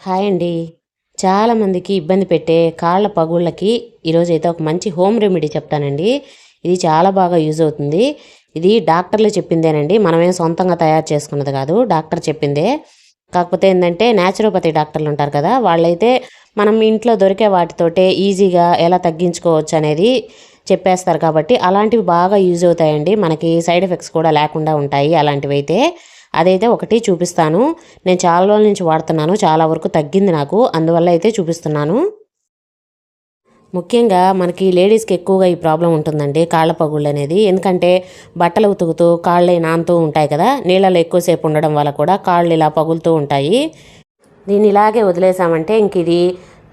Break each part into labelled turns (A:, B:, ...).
A: Hi అండి. చాలామందికి ఇబ్బంది పెట్టే కాళ్ళ పగుళ్ళకి ఈరోజు అయితే ఒక మంచి హోమ్ రెమెడీ చెప్తానండి. ఇది చాలా బాగా యూజ్ అవుతుంది. ఇది డాక్టర్లు చెప్పిందేనండి. మనమేం సొంతంగా తయారు చేసుకున్నది కాదు డాక్టర్ చెప్పిందే. కాకపోతే ఏంటంటే న్యాచురోపతి డాక్టర్లు ఉంటారు కదా వాళ్ళైతే మనం ఇంట్లో దొరికే వాటితోటే ఈజీగా ఎలా తగ్గించుకోవచ్చు అనేది చెప్పేస్తారు కాబట్టి అలాంటివి బాగా యూజ్ అవుతాయండి. మనకి సైడ్ ఎఫెక్ట్స్ కూడా లేకుండా ఉంటాయి అలాంటివి అయితే అదైతే ఒకటి చూపిస్తాను. నేను చాలా రోజుల నుంచి వాడుతున్నాను. చాలా వరకు తగ్గింది నాకు. అందువల్ల అయితే చూపిస్తున్నాను. ముఖ్యంగా మనకి లేడీస్కి ఎక్కువగా ఈ ప్రాబ్లం ఉంటుందండి కాళ్ళ పగుళ్ళు అనేది. ఎందుకంటే బట్టలు ఉతుకుతూ కాళ్ళు నానుతూ ఉంటాయి కదా. నీళ్ళలో ఎక్కువసేపు ఉండడం వల్ల కూడా కాళ్ళు ఇలా పగులుతూ ఉంటాయి. దీన్ని ఇలాగే వదిలేసామంటే ఇంక ఇది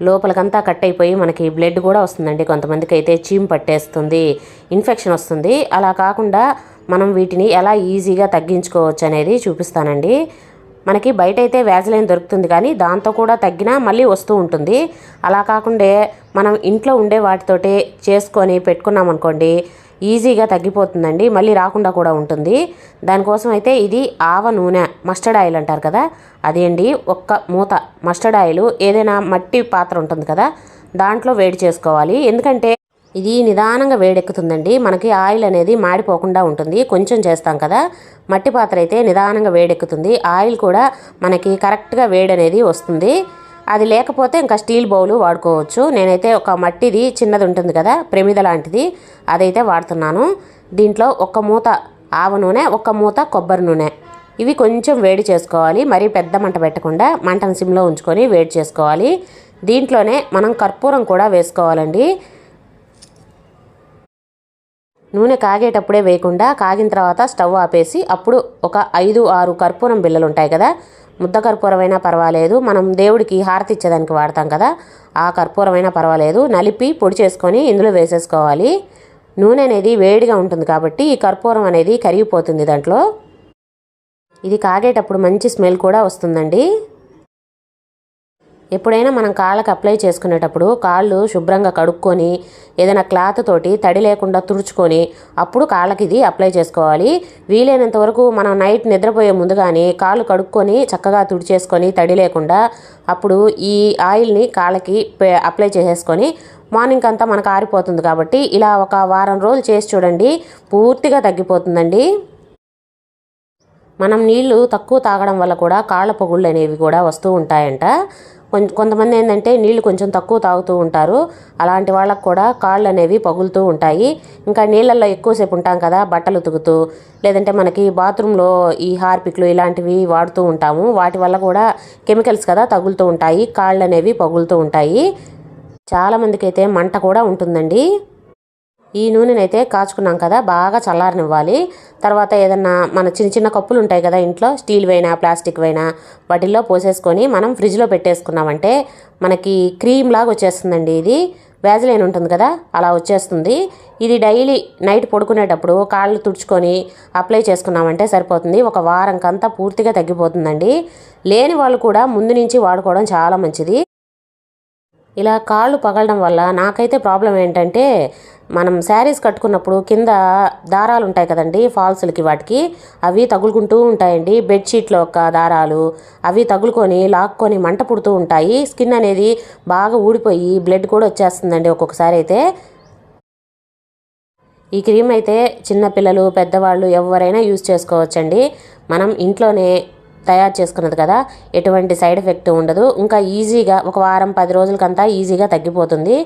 A: లోపలికంతా కట్ అయిపోయి మనకి బ్లడ్ కూడా వస్తుందండి. కొంతమందికి అయితే చీమ్ పట్టేస్తుంది ఇన్ఫెక్షన్ వస్తుంది. అలా కాకుండా మనం వీటిని ఎలా ఈజీగా తగ్గించుకోవచ్చు అనేది చూపిస్తానండి. మనకి బయట అయితే వ్యాజిలైన్ దొరుకుతుంది కానీ దాంతో కూడా తగ్గినా మళ్ళీ వస్తూ ఉంటుంది. అలా కాకుండా మనం ఇంట్లో ఉండే వాటితోటి చేసుకొని పెట్టుకున్నాం అనుకోండి ఈజీగా తగ్గిపోతుందండి. మళ్ళీ రాకుండా కూడా ఉంటుంది. దానికోసం అయితే ఇది ఆవ నూనె మస్టర్డ్ ఆయిల్ అంటారు కదా. అదే అండి ఒక్క మూత మస్టర్డ్ ఆయిల్ ఏదైనా మట్టి పాత్ర ఉంటుంది కదా దాంట్లో వేడి చేసుకోవాలి. ఎందుకంటే ఇది నిదానంగా వేడెక్కుతుందండి. మనకి ఆయిల్ అనేది మాడిపోకుండా ఉంటుంది. కొంచెం చేస్తాం కదా. మట్టి పాత్ర అయితే నిదానంగా వేడెక్కుతుంది. ఆయిల్ కూడా మనకి కరెక్ట్గా వేడి అనేది వస్తుంది. అది లేకపోతే ఇంకా స్టీల్ బౌలు వాడుకోవచ్చు. నేనైతే ఒక మట్టిది చిన్నది ఉంటుంది కదా ప్రమిద లాంటిది అదైతే వాడుతున్నాను. దీంట్లో ఒక మూత ఆవ నూనె ఒక మూత కొబ్బరి నూనె. ఇవి కొంచెం వేడి చేసుకోవాలి. మరీ పెద్ద మంట పెట్టకుండా మంటను సిమ్లో ఉంచుకొని వేడి చేసుకోవాలి. దీంట్లోనే మనం కర్పూరం కూడా వేసుకోవాలండి. నూనె కాగేటప్పుడే వేయకుండా కాగిన తర్వాత స్టవ్ ఆపేసి అప్పుడు ఒక ఐదు ఆరు కర్పూరం బిళ్ళలు ఉంటాయి కదా. ముద్ద కర్పూరమైనా పర్వాలేదు. మనం దేవుడికి హారతి ఇచ్చేదానికి వాడతాం కదా. ఆ కర్పూరమైనా పర్వాలేదు. నలిపి పొడి చేసుకొని ఇందులో వేసేసుకోవాలి. నూనె అనేది వేడిగా ఉంటుంది కాబట్టి ఈ కర్పూరం అనేది కరిగిపోతుంది దాంట్లో. ఇది కాగేటప్పుడు మంచి స్మెల్ కూడా వస్తుందండి. ఎప్పుడైనా మనం కాళ్ళకి అప్లై చేసుకునేటప్పుడు కాళ్ళు శుభ్రంగా కడుక్కొని ఏదైనా క్లాత్ తోటి తడి లేకుండా తుడుచుకొని అప్పుడు కాళ్ళకి ఇది అప్లై చేసుకోవాలి. వీలైనంత వరకు మనం నైట్ నిద్రపోయే ముందు కానీ కాళ్ళు కడుక్కొని చక్కగా తుడిచేసుకొని తడి లేకుండా అప్పుడు ఈ ఆయిల్ని కాళ్ళకి అప్లై చేసేసుకొని మార్నింగ్ అంతా మనకు ఆరిపోతుంది కాబట్టి ఇలా ఒక వారం రోజులు చేసి చూడండి. పూర్తిగా తగ్గిపోతుందండి. మనం నీళ్ళు తక్కువ తాగడం వల్ల కూడా కాళ్ళ పొగుళ్ళు అనేవి కూడా వస్తూ ఉంటాయంట. కొంచెం కొంతమంది ఏంటంటే నీళ్ళు కొంచెం తక్కువ తాగుతూ ఉంటారు. అలాంటి వాళ్ళకు కూడా కాళ్ళు అనేవి పగులుతూ ఉంటాయి. ఇంకా నీళ్ళల్లో ఎక్కువసేపు ఉంటాం కదా బట్టలు ఉతుకుతూ లేదంటే మనకి బాత్రూంలో ఈ హార్పిక్లు ఇలాంటివి వాడుతూ ఉంటాము. వాటి వల్ల కూడా కెమికల్స్ కదా తగులుతూ ఉంటాయి కాళ్ళు అనేవి పగులుతూ ఉంటాయి. చాలామందికి అయితే మంట కూడా ఉంటుందండి. ఈ నూనెనైతే కాచుకున్నాం కదా బాగా చల్లారనివ్వాలి. తర్వాత ఏదన్నా మన చిన్న చిన్న కప్పులు ఉంటాయి కదా ఇంట్లో స్టీల్ వైనా ప్లాస్టిక్ వైనా వాటిల్లో పోసేసుకొని మనం ఫ్రిడ్జ్లో పెట్టేసుకున్నామంటే మనకి క్రీమ్ లాగా వచ్చేస్తుందండి ఇది. వ్యాజిలైన్ ఉంటుంది కదా అలా వచ్చేస్తుంది. ఇది డైలీ నైట్ పడుకునేటప్పుడు కాళ్ళు తుడుచుకొని అప్లై చేసుకున్నామంటే సరిపోతుంది. ఒక వారంకంతా పూర్తిగా తగ్గిపోతుందండి. లేని వాళ్ళు కూడా ముందు నుంచి వాడుకోవడం చాలా మంచిది. ఇలా కాళ్ళు పగలడం వల్ల నాకైతే ప్రాబ్లం ఏంటంటే మనం శారీస్ కట్టుకున్నప్పుడు కింద దారాలు ఉంటాయి కదండి ఫాల్స్లకి వాటికి. అవి తగులుకుంటూ ఉంటాయండి. బెడ్షీట్లో ఒక దారాలు అవి తగులుకొని లాక్కొని మంట పుడుతూ ఉంటాయి. స్కిన్ అనేది బాగా ఊడిపోయి బ్లడ్ కూడా వచ్చేస్తుందండి ఒక్కొక్కసారి అయితే. ఈ క్రీమ్ అయితే చిన్నపిల్లలు పెద్దవాళ్ళు ఎవరైనా యూజ్ చేసుకోవచ్చండి. మనం ఇంట్లోనే తయారు చేసుకున్నది కదా ఎటువంటి సైడ్ ఎఫెక్ట్ ఉండదు. ఇంకా ఈజీగా ఒక వారం పది రోజులకంతా ఈజీగా తగ్గిపోతుంది.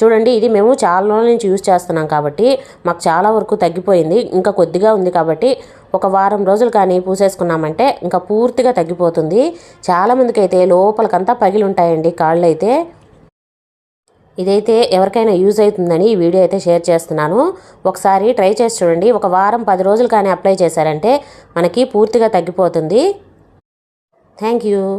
A: చూడండి ఇది మేము చాలా రోజుల నుంచి యూజ్ చేస్తున్నాం కాబట్టి మాకు చాలా వరకు తగ్గిపోయింది. ఇంకా కొద్దిగా ఉంది కాబట్టి ఒక వారం రోజులు కానీ పూసేసుకున్నామంటే ఇంకా పూర్తిగా తగ్గిపోతుంది. చాలామందికి అయితే లోపలికంతా పగిలి ఉంటాయండి కాళ్ళు అయితే ఇదైతే ఎవరికైనా యూజ్ అవుతుందని ఈ వీడియో అయితే షేర్ చేస్తున్నాను. ఒకసారి ట్రై చేసి చూడండి. ఒక వారం పది రోజులు కానీ అప్లై చేశారంటే మనకి పూర్తిగా తగ్గిపోతుంది. Thank you.